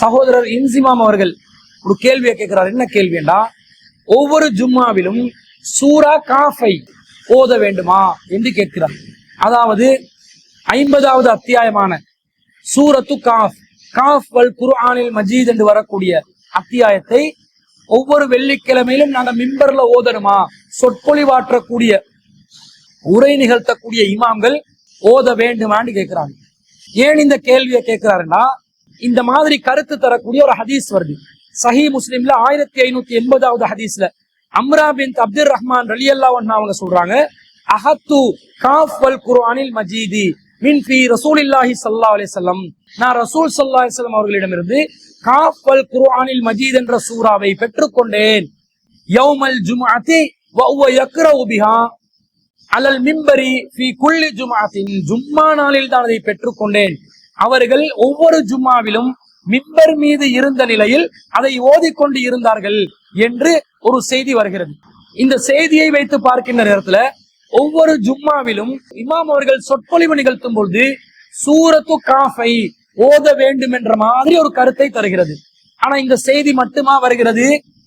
சகோதரர் இன்சிமாம் அவர்கள் ஒரு கேள்வியை கேட்கிறார். என்ன கேள்விண்டா ஒவ்வொரு ஜும்மாவிலும் சூரா காஃபை ஓத வேண்டுமா என்று கேட்கிறார். அதாவது ஐம்பதாவது அத்தியாயமான சூரத்து காஃப் காஃப் வல் குர்ஆனில் மஜீத் என்று வரக்கூடிய அத்தியாயத்தை ஒவ்வொரு வெள்ளிக்கிழமையிலும் நாங்க மிம்பர்ல ஓதணுமா? சொற்பொழிவாற்றக்கூடிய உரை நிகழ்த்தக்கூடிய இமாம்கள் ஓத வேண்டுமான்னு கேட்கிறாங்க. ஏன் இந்த கேள்வியை கேட்கிறாருன்னா இந்த மாதிரி கருத்து தரக்கூடிய ஒரு ஹதீஸ் வருது. சஹி முஸ்லிம்ல ஆயிரத்தி ஐநூத்தி எண்பதாவது ஹதீஸ்ல அம்ரா பின் அப்துல் ரஹ்மான் ரலி அவங்க சொல்றாங்க அஹத்து காஃப் வல் குர்ஆனில் மஜீதி மின் ஃபி ரசூலில்லாஹி ஸல்லல்லாஹு அலைஹி வஸல்லம். நான் ரசூல் ஸல்லல்லாஹு அலைஹி வஸல்லம் அவர்களிடமிருந்து காஃப் வல் குர்ஆனில் மஜீத் என்ற சூறாவை பெற்றுக்கொண்டேன் யௌமல் ஜும்அத்தி வ ஹுவ யக்ரவு பிஹா அலல் மிம்பரி ஃபி குல்லி ஜும்ஆத்தின் ஜும்மா நாளில் தான் அதை பெற்றுக்கொண்டேன் அவர்கள் ஒவ்வொரு ஜும்மாவிலும் மிம்பர் மீது இருந்த நிலையில் அதை ஓதிக்கொண்டு இருந்தார்கள் என்று ஒரு செய்தி வருகிறது. இந்த செய்தியை வைத்து பார்க்கின்ற நேரத்துல ஒவ்வொரு ஜும்மாவிலும் இமாம் அவர்கள் சொற்பொழிவு நிகழ்த்தும் பொழுது சூரத்து காஃபை ஓத வேண்டும் என்ற மாதிரி ஒரு கருத்தை தருகிறது. ஆனா இந்த செய்தி மட்டுமா வருகிறது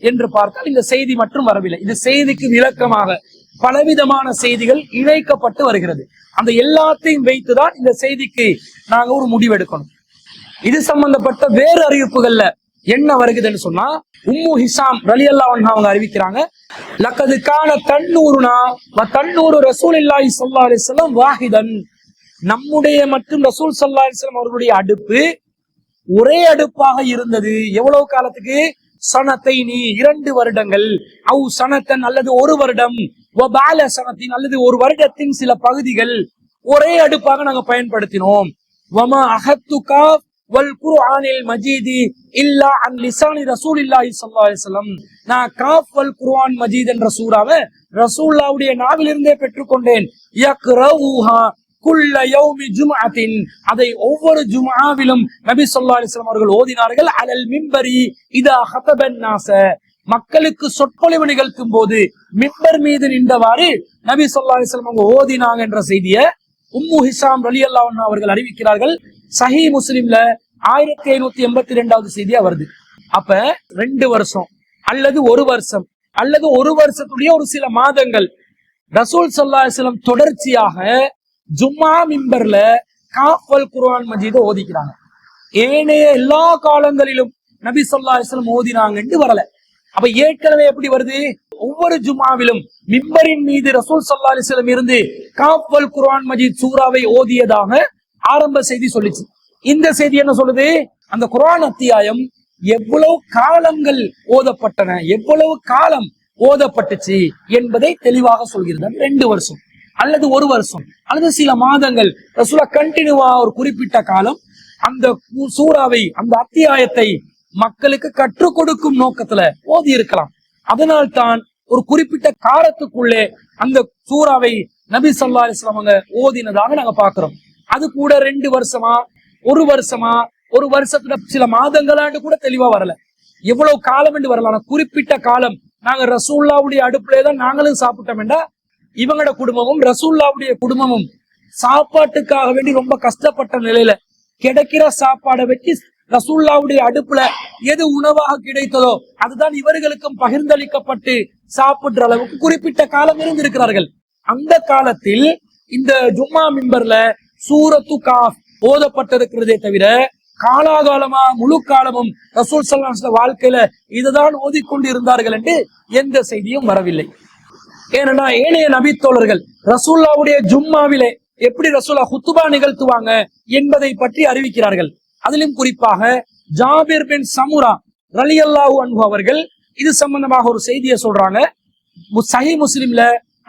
என்று பார்த்தால் இந்த செய்தி மட்டும் வரவில்லை. இந்த செய்திக்கு விளக்கமாக பலவிதமான செய்திகள் இணைக்கப்பட்டு வருகிறது. அந்த எல்லாத்தையும் வைத்துதான் இந்த செய்திக்கு நாங்க ஒரு முடிவெடுக்கணும். இது சம்பந்தப்பட்ட வேறு அறிவிப்புகள்ல என்ன வருகுதுன்னு சொன்னா உம்மு ஹிசாம் ரலி அவங்க அறிவிக்கிறாங்க லக்கது கால தன்னூருனா வ ரசூல் இல்லாஹி சல்லா அலிஸ்லாம் வாஹிதன். நம்முடைய மற்றும் ரசூல் சல்லா அலிஸ்லாம் அவர்களுடைய அடுப்பு ஒரே அடுப்பாக இருந்தது. எவ்வளவு காலத்துக்கு? சனத்தை நீ இரண்டு வருடங்கள் அவு சனத்தன் அல்லது ஒரு வருடம் பால சனத்தின் அல்லது ஒரு வருடத்தின் சில பகுதிகள் ஒரே அடுப்பாக நாங்க பயன்படுத்தினோம். வமா அகத்துகா வல் குர்ஆனில் மஜீதி இல்லா அன் லிசானி ரசூலில்லாஹி ஸல்லல்லாஹு அலைஹி வஸல்லம். நான் காஃப் வல் குர்ஆன் மஜீத் என்ற சூராவை ரசூலுல்லாஹ்வுடைய நாவிலிருந்தே பெற்றுக்கொண்டேன். யக்ரவுஹா குல்ல யௌமி ஜும்அத்தின். அதை ஒவ்வொரு ஜுமாவிலும் நபி ஸல்லல்லாஹு அலைஹி வஸல்லம் அவர்கள் ஓதினார்கள். அலல் மிம்பரி இதா ஹதபன் நாஸ. மக்களுக்கு சொற்பொழிவு நிகழ்த்தும் போது மிம்பர் மீது நின்றவாறு நபி ஸல்லல்லாஹு அலைஹி வஸல்லம் அவங்க ஓதினாங்க என்ற செய்தியை உம்மு ஹிசாம் ரலியல்லாஹு அன்ஹா அவர்கள் அறிவிக்கிறார்கள். சஹி முஸ்லிம்ல ஆயிரத்தி ஐநூத்தி எண்பத்தி ரெண்டாவது செய்தியா வருது. அப்ப ரெண்டு வருஷம் அல்லது ஒரு வருஷம் அல்லது ஒரு வருஷத்துடைய ஒரு சில மாதங்கள் ரசூல் சல்லா தொடர்ச்சியாக ஜும்மா மிம்பர்ல காஃபல் குர்ஆன் மஜீத ஓதிக்கிறாங்க. ஏனைய எல்லா காலங்களிலும் நபி சொல்லா அலிஸ்லம் ஓதினாங்கன்னு வரல. அப்ப ஏற்கனவே எப்படி வருது? ஒவ்வொரு ஜுமாவிலும் மிம்பரின் மீது ரசூல் சல்லா அலிஸ்லம் இருந்து காஃபல் குர்ஆன் மஜீத் சூறாவை ஓதியதாக ஆரம்ப செய்தி சொல்லிச்சு. இந்த செய்தி என்ன சொல்லுது? அந்த குர்ஆன் அத்தியாயம் எவ்வளவு காலங்கள் ஓதப்பட்டன எவ்வளவு காலம் ஓதப்பட்டுச்சு என்பதை தெளிவாக சொல்கிறது. ரெண்டு வருஷம். அல்லது ஒரு வருஷம் அல்லது சில மாதங்கள். ரசூலா கண்டினியூவா ஒரு குறிப்பிட்ட காலம் அந்த சூறாவை அந்த அத்தியாயத்தை மக்களுக்கு கற்றுக் கொடுக்கும் நோக்கத்துல ஓதி இருக்கலாம். அதனால்தான் ஒரு குறிப்பிட்ட காலத்துக்குள்ளே அந்த சூறாவை நபி ஸல்லல்லாஹு அலிஸ்லாம் அவங்க ஓதினதாக நாங்க பாக்குறோம் அது கூட ரெண்டு வருஷமா ஒரு வருஷமா ஒரு வருஷத்துல சில மாதங்களாண்டு கூட தெளிவா வரல. எவ்வளவு காலம் என்று வரலாம் ஆனா குறிப்பிட்ட காலம் நாங்க ரசூல்லாவுடைய அடுப்புல தான் நாங்களும் சாப்பிட்டோம்டா இவங்களோட குடும்பமும் ரசூல்லாவுடைய குடும்பமும் சாப்பாட்டுக்காக வேண்டி ரொம்ப கஷ்டப்பட்ட நிலையில கிடைக்கிற சாப்பாடை வச்சு ரசூல்லாவுடைய அடுப்புல எது உணவாக கிடைத்ததோ அதுதான் இவர்களுக்கும் பகிர்ந்தளிக்கப்பட்டு சாப்பிடுற அளவுக்கு குறிப்பிட்ட காலம் இருந்திருக்கிறார்கள். அந்த காலத்தில் இந்த ஜும்மா மிம்பர்ல சூரத்து காஃப் ஓதப்பட்டிருக்கிறதே தவிர காலாகாலமா முழு காலமும் ரசூல் சல்லாஹ் வாழ்க்கையில இதுதான் ஓதிக்கொண்டு இருந்தார்கள் என்று எந்த செய்தியும் வரவில்லை. ஏனென்னா ஏனைய நபித்தோழர்கள் ரசூல்லாவுடைய ஜும்மாவிலே எப்படி ரசூல்லா ஹுத்துபா நிகழ்த்துவாங்க என்பதை பற்றி அறிவிக்கிறார்கள். அதிலும் குறிப்பாக ஜாபிர் பின் சமுரா ரலி அல்லாஹூ அன்பு அவர்கள் இது சம்பந்தமாக ஒரு செய்தியை சொல்றாங்க. மு- சஹி முஸ்லிம்ல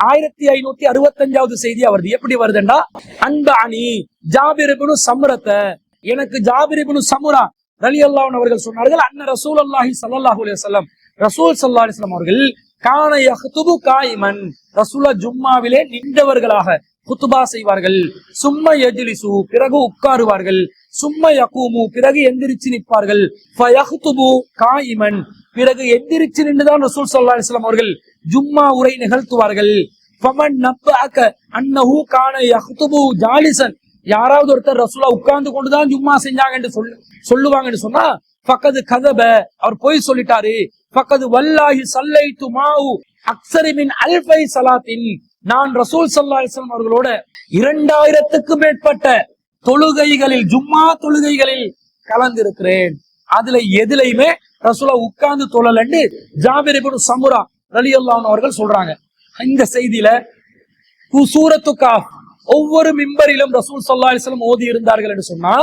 ஆயிரத்தி ஐநூத்தி அறுபத்தஞ்சாவது செய்தி வருது எப்படி வருதுண்டா? அன்ப அணி ஜாபிர் சமுரத்தை எனக்கு ஜாபிர் சமுரா சமுரா ரலியல்லாஹு அவர்கள் சொன்னார்கள் அன்ன ரசூல் அல்லாஹி சல்லாஹூ அலைஹி ரசூல் ஸல்லல்லாஹு அலிஸ்லாம் அவர்கள் கான யஹ்துபு காயிமன். ரசூலா ஜும்மாவிலே நின்றவர்களாக குத்துபா செய்வார்கள். சும்மா எஜிலிசு பிறகு உட்காருவார்கள். சும்மா யகூமு பிறகு எந்திரிச்சு நிற்பார்கள். ஃபயஹ்துபு காயிமன். பிறகு எந்திரிச்சு நின்றுதான் ரசூல் சல்லா அலைஹி அவர்கள் ஜும்மா உரை நிகழ்த்துவார்கள். ஃபமன் நப்பஅக அன்னஹு கான யஹ்துபு ஜாலிசன். யாராவது ஒருத்தர் ரசூலா உட்கார்ந்து கொண்டுதான் ஜும்மா செஞ்சாங்கன்னு சொல்லு சொல்லுவாங்கன்னு சொன்னா பக்கத்து கதப. அவர் போய் சொல்லிட்டாரு. பக்கது வல்லாஹி சல்லை துமாவு அக்ஸரிமின் அல்பை சலாத்தின் நான் ரசூல் சல்லாஹம் அவர்களோட இரண்டாயிரத்துக்கு மேற்பட்ட தொழுகைகளில் ஜும்மா தொழுகைகளில் கலந்திருக்கிறேன். அதுல எதுலையுமே ரசூலா உட்கார்ந்து தொழலன்னு ஜாபிர் இப்னு சமுரா அல்லான் அவர்கள் சொல்றாங்க. இந்த செய்தியில சூரத்து காஃப் ஒவ்வொரு மிம்பரிலும் ரசூல் சல்லா அலிஸ்லம் ஓதி இருந்தார்கள் என்று சொன்னா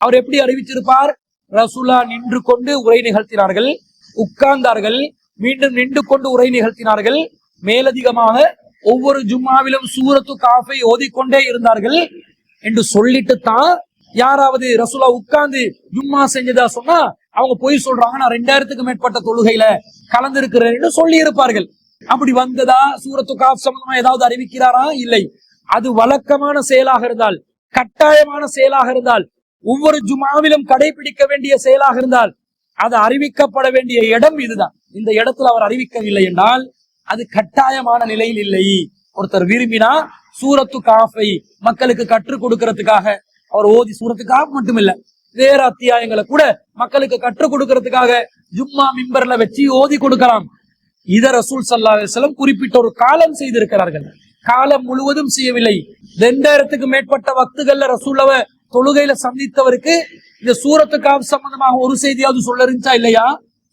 அவர் எப்படி அறிவிச்சிருப்பார் ரசூலா நின்று கொண்டு உரை நிகழ்த்தினார்கள். உட்கார்ந்தார்கள். மீண்டும் நின்று கொண்டு உரை நிகழ்த்தினார்கள். மேலதிகமாக ஒவ்வொரு ஜும்மாவிலும் சூரத்து காஃபை ஓதிக்கொண்டே இருந்தார்கள். என்று சொல்லிட்டு தான் யாராவது ரசூலா உட்கார்ந்து ஜும்மா செஞ்சதா சொன்னா அவங்க போய் சொல்றாங்க. நான் ரெண்டாயிரத்துக்கு மேற்பட்ட தொழுகையில கலந்திருக்கிறேன் சொல்லி இருப்பார்கள் அப்படி வந்ததா? சூரத்து காஃப் சம்பந்தமா ஏதாவது அறிவிக்கிறாரா? இல்லை. அது வழக்கமான செயலாக இருந்தால் கட்டாயமான செயலாக இருந்தால் ஒவ்வொரு ஜுமாவிலும் கடைபிடிக்க வேண்டிய செயலாக இருந்தால் அது அறிவிக்கப்பட வேண்டிய இடம் இதுதான். இந்த இடத்துல அவர் அறிவிக்கவில்லை என்றால் அது கட்டாயமான நிலையில் இல்லை. ஒருத்தர் விரும்பினா சூரத்து காஃபை மக்களுக்கு கற்றுக் கொடுக்கறதுக்காக அவர் ஓதி சூரத்து காஃப் மட்டும் இல்ல வேற அத்தியாயங்களை கூட மக்களுக்கு கற்றுக் கொடுக்கறதுக்காக ஜும்மா மிம்பர்ல வச்சு ஓதி கொடுக்கலாம். இத ரசூல் சல்லா அலிஸ்லம் குறிப்பிட்ட ஒரு காலம் செய்திருக்கிறார்கள். காலம் முழுவதும் செய்யவில்லை. ரெண்டாயிரத்துக்கு மேற்பட்ட வக்துகள்ல ரசூல்லவ தொழுகையில சந்தித்தவருக்கு இந்த சூரத்து காப் சம்பந்தமாக ஒரு செய்தியாவது சொல்ல இருந்துச்சா இல்லையா?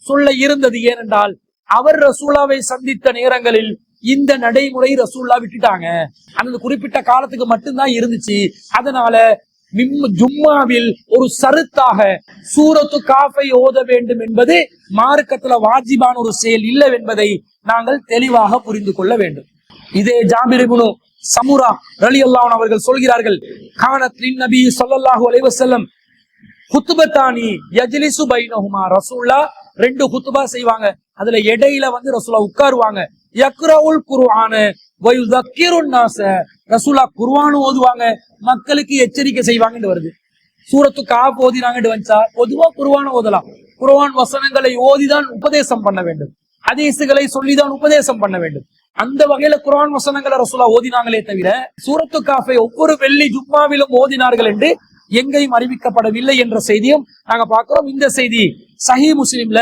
சொல்ல இருந்தது ஏனென்றால் அவர் ரசூலாவை சந்தித்த நேரங்களில் இந்த நடைமுறை ரசூல்லா விட்டுட்டாங்க. அந்த குறிப்பிட்ட காலத்துக்கு மட்டும்தான் இருந்துச்சு. அதனால ஜும்மாவில் ஒரு சருத்தாக சூரத்து காஃபை ஓத வேண்டும் என்பது மார்க்கத்துல வாஜிபான ஒரு செயல் இல்லை என்பதை நாங்கள் தெளிவாக புரிந்து கொள்ள வேண்டும். இதே ஜாபிரிபுனு சமுரா ரலி அல்லாஹ் அவர்கள் சொல்கிறார்கள் கானத் நபி சொல்லல்லாஹு அலைவசல்லம் ஹுத்துபத்தானி குத்துபத்தானி யஜ்லிசு பைனஹுமா. ரசூல்லா ரெண்டு குத்துபா செய்வாங்க. அதுல இடையில வந்து ரசூலா உட்காருவாங்க. யக்ரவுல் குர்ஆன வயுதக்கிருன் நாச. ரசூலா குர்ஆன் ஓதுவாங்க. மக்களுக்கு எச்சரிக்கை செய்வாங்கன்னு வருது. சூரத்து காப் ஓதினாங்கன்னு வந்துச்சா? பொதுவா குர்ஆன் ஓதலாம். குர்ஆன் வசனங்களை ஓதிதான் உபதேசம் பண்ண வேண்டும். ஹதீசுகளை சொல்லிதான் உபதேசம் பண்ண வேண்டும். அந்த வகையில குரான் வசனங்களை ரசூலா ஓதினாங்களே தவிர சூரத்து காஃபை ஒவ்வொரு வெள்ளி ஜும்மாவிலும் ஓதினார்கள் என்று எங்கேயும் அறிவிக்கப்படவில்லை என்ற செய்தியும் நாங்க பார்க்கிறோம். இந்த செய்தி சஹி முஸ்லிம்ல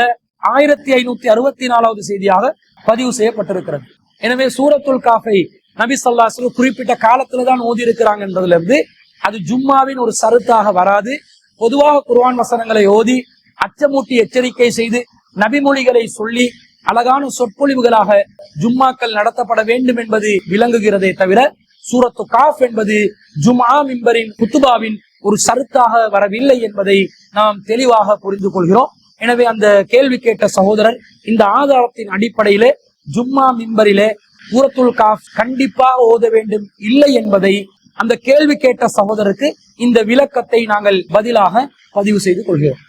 ஆயிரத்தி ஐநூத்தி அறுபத்தி நாலாவது செய்தியாக பதிவு செய்யப்பட்டிருக்கிறது. எனவே சூரத்துல் காஃபை நபி சொல்லாசு குறிப்பிட்ட காலத்துல தான் ஓதி இருக்கிறாங்கன்றதுல இருந்து அது ஜும்மாவின் ஒரு சருத்தாக வராது. பொதுவாக குர்வான் வசனங்களை ஓதி அச்சமூட்டி எச்சரிக்கை செய்து நபிமொழிகளை சொல்லி அழகான சொற்பொழிவுகளாக ஜும்மாக்கள் நடத்தப்பட வேண்டும் என்பது விளங்குகிறதே தவிர சூரத்து காஃப் என்பது ஜும்ஆ மிம்பரின் குத்துபாவின் ஒரு சருத்தாக வரவில்லை என்பதை நாம் தெளிவாக புரிந்து கொள்கிறோம். எனவே அந்த கேள்வி கேட்ட சகோதரர் இந்த ஆதாரத்தின் அடிப்படையிலே ஜும்மா மின்பரிலே சூரத்துல் காஃப் கண்டிப்பாக ஓத வேண்டும் இல்லை என்பதை அந்த கேள்வி கேட்ட சகோதரருக்கு இந்த விளக்கத்தை நாங்கள் பதிலாக பதிவு செய்து கொள்கிறோம்.